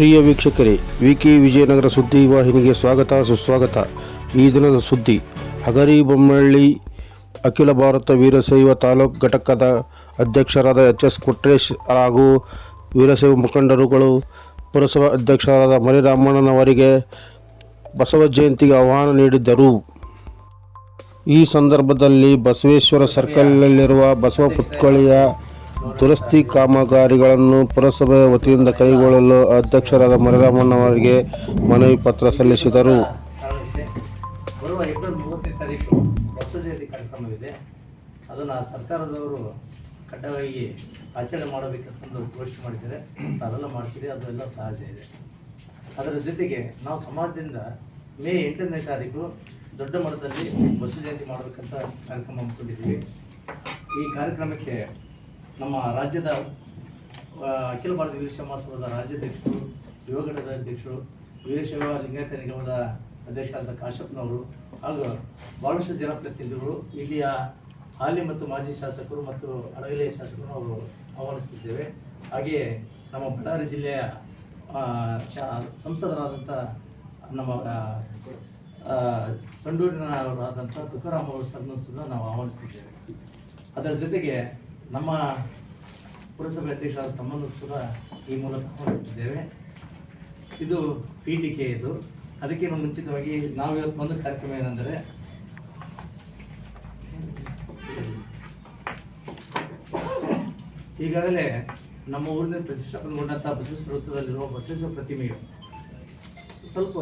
ಪ್ರಿಯ ವೀಕ್ಷಕರೇ, ವಿಕೆ ವಿಜಯನಗರ ಸುದ್ದಿ ವಾಹಿನಿಗೆ ಸ್ವಾಗತ, ಸುಸ್ವಾಗತ. ಈ ದಿನದ ಸುದ್ದಿ, ಹಗರಿ ಬೊಮ್ಮಳ್ಳಿ, ಅಖಿಲ ಭಾರತ ವೀರಶೈವ ತಾಲೂಕು ಘಟಕದ ಅಧ್ಯಕ್ಷರಾದ ಎಚ್ ಎಸ್ ಕೊಟ್ರೇಶ್ ಹಾಗೂ ವೀರಶೈವ ಮುಖಂಡರುಗಳು, ಪುರಸಭಾ ಅಧ್ಯಕ್ಷರಾದ ಮರಿರಾಮಣ್ಣನವರಿಗೆ ಬಸವ ಜಯಂತಿಗೆ ಆಹ್ವಾನ ನೀಡಿದ್ದರು. ಈ ಸಂದರ್ಭದಲ್ಲಿ ಬಸವೇಶ್ವರ ಸರ್ಕಲ್ನಲ್ಲಿರುವ ಬಸವ ಪುತ್ಥಳಿಯ ದುರಸ್ತಿ ಕಾಮಗಾರಿಗಳನ್ನು ಪುರಸಭೆ ವತಿಯಿಂದ ಕೈಗೊಳ್ಳಲು ಅಧ್ಯಕ್ಷರಾದ ಮರಿರಾಮಣ್ಣವರಿಗೆ ಮನವಿ ಪತ್ರ ಸಲ್ಲಿಸಿದರು. ಬರುವ ಏಪ್ರಿಲ್ ಮೂವತ್ತನೇ ತಾರೀಕು ಬಸವ ಜಯಂತಿ ಕಾರ್ಯಕ್ರಮವಿದೆ ಅದನ್ನು ಸರ್ಕಾರದವರು ಕಡ್ಡಾಯವಾಗಿ ಆಚರಣೆ ಮಾಡಬೇಕಂತಂದು ಘೋಷಣೆ ಮಾಡಿದ್ದಾರೆ. ಅದೆಲ್ಲ ಮಾಡ್ತೀರಿ, ಅದೆಲ್ಲ ಸಹಜ ಇದೆ. ಅದರ ಜೊತೆಗೆ ನಾವು ಸಮಾಜದಿಂದ ಮೇ ಎಂಟನೇ ತಾರೀಕು ದೊಡ್ಡ ಮಟ್ಟದಲ್ಲಿ ಬಸವ ಜಯಂತಿ ಮಾಡಬೇಕಂತ ಕಾರ್ಯಕ್ರಮ ಹಮ್ಮಿಕೊಂಡಿದ್ದೀವಿ. ಈ ಕಾರ್ಯಕ್ರಮಕ್ಕೆ ನಮ್ಮ ರಾಜ್ಯದ ಅಖಿಲ ಭಾರತ ವೀರಶೈವ ಮಹಾಸಭಾದ ರಾಜ್ಯಾಧ್ಯಕ್ಷರು ಯುವ ಘಟಕದ ಅಧ್ಯಕ್ಷರು ವೀರಶೈವ ಲಿಂಗಾಯತ ನಿಗಮದ ಅಧ್ಯಕ್ಷರಾದ ಕಾಶಪ್ಪನವರು ಹಾಗೂ ಬಹಳಷ್ಟು ಜನಪ್ರತಿನಿಧಿಗಳು ಇಲ್ಲಿಯ ಹಾಲಿ ಮತ್ತು ಮಾಜಿ ಶಾಸಕರು ಮತ್ತು ಅಡಗಲೆಯ ಶಾಸಕರು ಅವರು ಆಹ್ವಾನಿಸುತ್ತಿದ್ದೇವೆ. ಹಾಗೆಯೇ ನಮ್ಮ ಬಳ್ಳಾರಿ ಜಿಲ್ಲೆಯ ಸಂಸದರಾದಂಥ ನಮ್ಮ ಸಂಡೂರಿನವರಾದಂಥ ತುಕಾರಾಮ್ ಅವರು ಸರ್ನ ಸುದ ನಾವು ಆಹ್ವಾನಿಸುತ್ತಿದ್ದೇವೆ. ಅದರ ಜೊತೆಗೆ ನಮ್ಮ ಪುರಸಭೆ ಅಧ್ಯಕ್ಷರಾದ ತಮ್ಮನ್ನು ಕೂಡ ಈ ಮೂಲಕ ಆಹ್ವಾನಿಸುತ್ತಿದ್ದೇವೆ ಇದು ಪೀಠಿಕೆ ಇದು. ಅದಕ್ಕಿಂತ ಮುಂಚಿತವಾಗಿ ನಾವು ಇವತ್ತು ಬಂದ ಕಾರ್ಯಕ್ರಮ ಏನೆಂದರೆ ಈಗಾಗಲೇ ನಮ್ಮ ಊರಿನ ಪ್ರತಿಷ್ಠಾಪನೆಗೊಂಡಂಥ ಬಸವೇಶ್ವರ ವೃತ್ತದಲ್ಲಿರುವ ಬಸವೇಶ್ವರ ಪ್ರತಿಮೆಯು ಸ್ವಲ್ಪ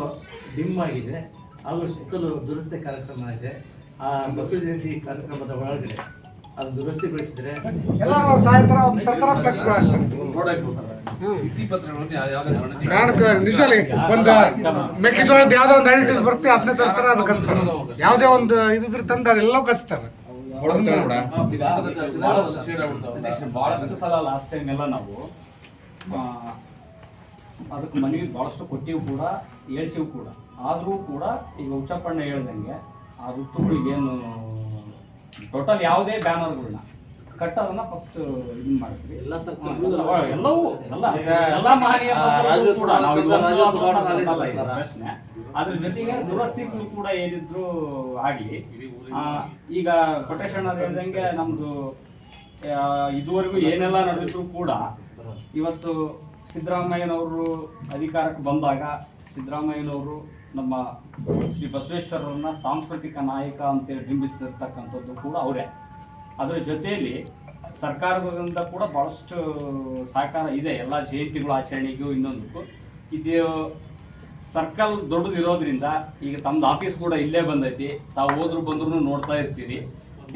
ಡಿಮ್ ಆಗಿದೆ. ಹಾಗೂ ಸುತ್ತಲೂ ದುರಸ್ತಿ ಕಾರ್ಯಕ್ರಮ ಇದೆ. ಆ ಬಸವ ಜಯಂತಿ ಕಾರ್ಯಕ್ರಮದ ಒಳಗಡೆ ಅದು ದುರಸ್ತಿಗೊಳಿಸಿದ್ರೆ ಎಲ್ಲ ನಾವು ಸಾಯಂಕಾಲ ಒಂದು ತರ ಫ್ಲೆಕ್ಸ್ ನಾನು ನಿಜಲ್ಲಿ ಒಂದು ಮೆಕ್ಕೆಜೋಳದ ಯಾವ್ದೋ ಒಂದು ಐಡೆಂಟಿಸ್ ಬರುತ್ತೆ ಅದನ್ನೇ ತರ್ತಾರೆ ಅದು ಕಸ್ತಾರೆ. ಯಾವುದೇ ಒಂದು ಇದ್ರ ತಂದು ಅದೆಲ್ಲವೂ ಕಸ್ತಾರೆ. ಬಹಳಷ್ಟು ಸಲ ಲಾಸ್ಟ್ ಟೈಮ್ ಎಲ್ಲ ನಾವು ಅದಕ್ಕೆ ಮನವಿ ಬಹಳಷ್ಟು ಕೊಟ್ಟಿವು ಕೂಡ ಹೇಳ್ಸಿವು ಕೂಡ. ಆದರೂ ಕೂಡ ಈಗ ಉಚ್ಚಪ್ಪಣ್ಣ ಹೇಳ್ದಂಗೆ ಆ ಋತುಗಳಿಗೇನು ಟೋಟಲ್ ಯಾವುದೇ ಬ್ಯಾನರ್ಗಳನ್ನ ಕಟ್ಟೋದನ್ನ ಫಸ್ಟ್ ಇದನ್ನ ಮಾಡಿಸ್ರಿ ಎಲ್ಲ ಎಲ್ಲವೂ ಎಲ್ಲ ಎಲ್ಲ ಮಹನೀಯ ರಾಜ್ಯ ಕೂಡ ನಾವು. ಪ್ರಶ್ನೆ ಅದ್ರ ಜೊತೆಗೆ ದುರಸ್ತಿಗಳು ಕೂಡ ಏನಿದ್ರು ಆಗ್ಲಿ ಆ, ಈಗ ಕೊಟೇಶನ್ ಅವ್ರು ಹೇಳ್ದಂಗೆ ನಮ್ದು ಇದುವರೆಗೂ ಏನೆಲ್ಲ ನಡೆದಿದ್ರು ಕೂಡ ಇವತ್ತು ಸಿದ್ದರಾಮಯ್ಯನವರು ಅಧಿಕಾರಕ್ಕೆ ಬಂದಾಗ ಸಿದ್ದರಾಮಯ್ಯನವರು ನಮ್ಮ ಶ್ರೀ ಬಸವೇಶ್ವರರನ್ನ ಸಾಂಸ್ಕೃತಿಕ ನಾಯಕ ಅಂತೇಳಿ ಬಿಂಬಿಸಿರ್ತಕ್ಕಂಥದ್ದು ಕೂಡ ಅವರೇ. ಅದರ ಜೊತೆಯಲ್ಲಿ ಸರ್ಕಾರದಿಂದ ಕೂಡ ಬಹಳಷ್ಟು ಸಹಕಾರ ಇದೆ. ಎಲ್ಲ ಜಯಂತಿಗಳು, ಆಚರಣೆಗೂ ಇನ್ನೊಂದಕ್ಕೂ. ಇದು ಸರ್ಕಲ್ ದೊಡ್ಡದಿರೋದ್ರಿಂದ ಈಗ ತಮ್ಮದು ಆಫೀಸ್ ಕೂಡ ಇಲ್ಲೇ ಬಂದೈತಿ. ತಾವು ಹೋದ್ರು ಬಂದ್ರು ನೋಡ್ತಾ ಇರ್ತೀರಿ.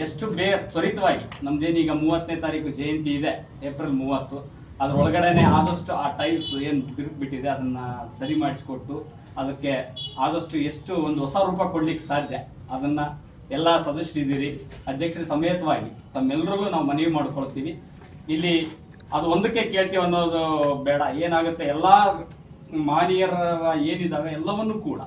ಎಷ್ಟು ಬೇ ತ್ವರಿತವಾಗಿ, ನಮ್ದೇನೀಗ ಮೂವತ್ತನೇ ತಾರೀಕು ಜಯಂತಿ ಇದೆ, ಏಪ್ರಿಲ್ ಮೂವತ್ತು. ಅದ್ರ ಒಳಗಡೆನೆ ಆದಷ್ಟು ಆ ಟೈಲ್ಸ್ ಏನು ಬಿರುಕು ಅದನ್ನ ಸರಿ ಮಾಡಿಸ್ಕೊಟ್ಟು ಅದಕ್ಕೆ ಆದಷ್ಟು ಎಷ್ಟು ಒಂದು ಹೊಸ ರೂಪ ಕೊಡ್ಲಿಕ್ಕೆ ಸಾಧ್ಯ, ಅದನ್ನ ಎಲ್ಲ ಸದಸ್ಯರಿದ್ದೀರಿ ಅಧ್ಯಕ್ಷರ ಸಮೇತವಾಗಿ ತಮ್ಮೆಲ್ಲರಿಗೂ ನಾವು ಮನವಿ ಮಾಡ್ಕೊಳ್ತೀವಿ. ಇಲ್ಲಿ ಅದು ಒಂದಕ್ಕೆ ಕೇಳ್ತೀವಿ ಅನ್ನೋದು ಬೇಡ, ಏನಾಗುತ್ತೆ ಎಲ್ಲಾ ಮಾನಿಯರ ಏನಿದಾವೆ ಎಲ್ಲವನ್ನೂ ಕೂಡ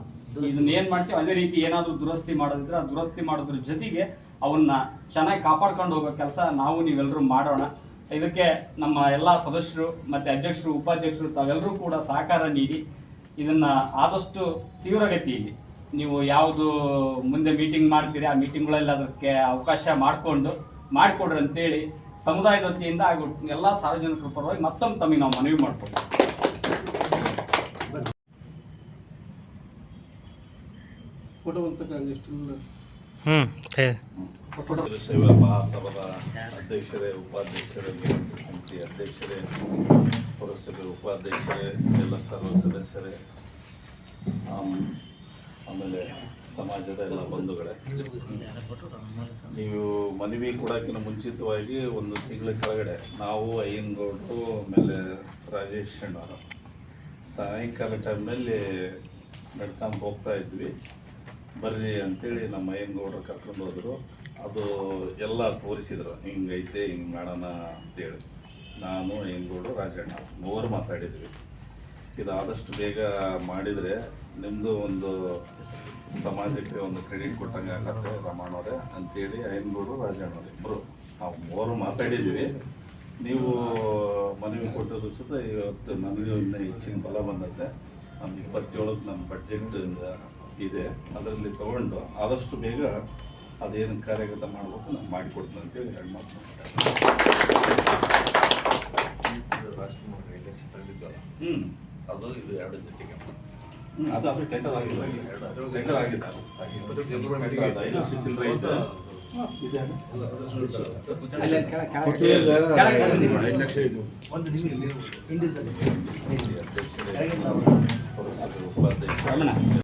ಇದನ್ನ ಏನ್ ಮಾಡ್ತೀವಿ, ಅದೇ ರೀತಿ ಏನಾದರೂ ದುರಸ್ತಿ ಮಾಡೋದಿದ್ರೆ ಆ ದುರಸ್ತಿ ಮಾಡೋದ್ರ ಜೊತೆಗೆ ಅವನ್ನ ಚೆನ್ನಾಗಿ ಕಾಪಾಡ್ಕೊಂಡು ಹೋಗೋ ಕೆಲಸ ನಾವು ನೀವೆಲ್ಲರೂ ಮಾಡೋಣ. ಇದಕ್ಕೆ ನಮ್ಮ ಎಲ್ಲ ಸದಸ್ಯರು ಮತ್ತೆ ಅಧ್ಯಕ್ಷರು ಉಪಾಧ್ಯಕ್ಷರು ತಾವೆಲ್ಲರೂ ಕೂಡ ಸಹಕಾರ ನೀಡಿ ಇದನ್ನ ಆದಷ್ಟು ತೀವ್ರಗತಿಯಲ್ಲಿ ನೀವು ಯಾವುದು ಮುಂದೆ ಮೀಟಿಂಗ್ ಮಾಡ್ತೀರಿ ಆ ಮೀಟಿಂಗ್ಗಳಲ್ಲಿ ಅದಕ್ಕೆ ಅವಕಾಶ ಮಾಡಿಕೊಂಡು ಮಾಡಿಕೊಡ್ರಿ ಅಂತೇಳಿ ಸಮುದಾಯದ ವತಿಯಿಂದ ಹಾಗೂ ಎಲ್ಲ ಸಾರ್ವಜನಿಕರ ಪರವಾಗಿ ಮತ್ತೊಮ್ಮೆ ತಮಗೆ ನಾವು ಮನವಿ ಮಾಡ್ಕೊಳ್ತೀವಿ ವೀರಶೈವ ಮಹಾಸಭಾದ ಅಧ್ಯಕ್ಷರೇ, ಉಪಾಧ್ಯಕ್ಷರೇ ಸಮಿತಿ ಅಧ್ಯಕ್ಷರೇ, ಪುರಸಭೆ ಉಪಾಧ್ಯಕ್ಷರೇ, ಎಲ್ಲ ಸರ್ವ ಸದಸ್ಯರೇ ಆಮೇಲೆ ಸಮಾಜದ ಎಲ್ಲ ಬಂಧುಗಳೇ. ನೀವು ಮನವಿ ಕೊಡೋಕ್ಕಿಂತ ಮುಂಚಿತವಾಗಿ ಒಂದು ತಿಂಗಳ ಕೆಳಗಡೆ ನಾವು ಅಯ್ಯನಗೌಡರು ಆಮೇಲೆ ರಾಜೇಶ್ ಅಣ್ಣವರು ಸಾಯಂಕಾಲ ಟೈಮ್ನಲ್ಲಿ ನಡ್ಕೊಂಡು ಹೋಗ್ತಾ ಇದ್ವಿ. ಬರ್ರಿ ಅಂತೇಳಿ ನಮ್ಮ ಅಯ್ಯನಗೌಡರು ಕರ್ಕೊಂಡು ಹೋದ್ರು. ಅದು ಎಲ್ಲ ತೋರಿಸಿದ್ರು. ಹಿಂಗೈತೆ, ಹಿಂಗೆ ಮಾಡೋಣ ಅಂತೇಳಿ. ನಾನು ಹೆಂಗೋಡು ರಾಜಣ್ಣ ಮೂವರು ಮಾತಾಡಿದ್ವಿ. ಇದು ಆದಷ್ಟು ಬೇಗ ಮಾಡಿದರೆ ನಿಮ್ಮದು ಒಂದು ಸಮಾಜಕ್ಕೆ ಒಂದು ಕ್ರೆಡಿಟ್ ಕೊಟ್ಟಂಗೆ ಆಗತ್ತೆ ರಮಣವ್ರೆ ಅಂತೇಳಿ ಹೆಂಗೋಡು ರಾಜಣ್ಣವ್ರೆ ಇಬ್ಬರು ನಾವು ಮೂವರು ಮಾತಾಡಿದ್ವಿ. ನೀವು ಮನವಿ ಕೊಟ್ಟದ್ದು ಸುತ್ತ ಇವತ್ತು ನನಗೆ ಇನ್ನೂ ಹೆಚ್ಚಿನ ಬಲ ಬಂದತ್ತೆ ನಮ್ಮ ಇಪ್ಪತ್ತೇಳಕ್ಕೆ ನಮ್ಮ ಬಡ್ಜೆಟ್ ಇದೆ. ಅದರಲ್ಲಿ ತಗೊಂಡು ಆದಷ್ಟು ಬೇಗ ಅದೇನು ಕಾರ್ಯಗತ ಮಾಡಬೇಕು ನಾನು ಮಾಡಿಕೊಡ್ತೀನಿ ಅಂತೇಳಿ ಎರಡು ಮಾತು ಹ್ಞೂ ಅದು ಇದು ಎರಡು ಜೊತೆಗೆ. ಅದು ಅದು ಆಗಿದೆ ಆಗಿದೆ ಚಿಲ್ಲರೆ. ಒಂದು ಉಪಾಧ್ಯಕ್ಷ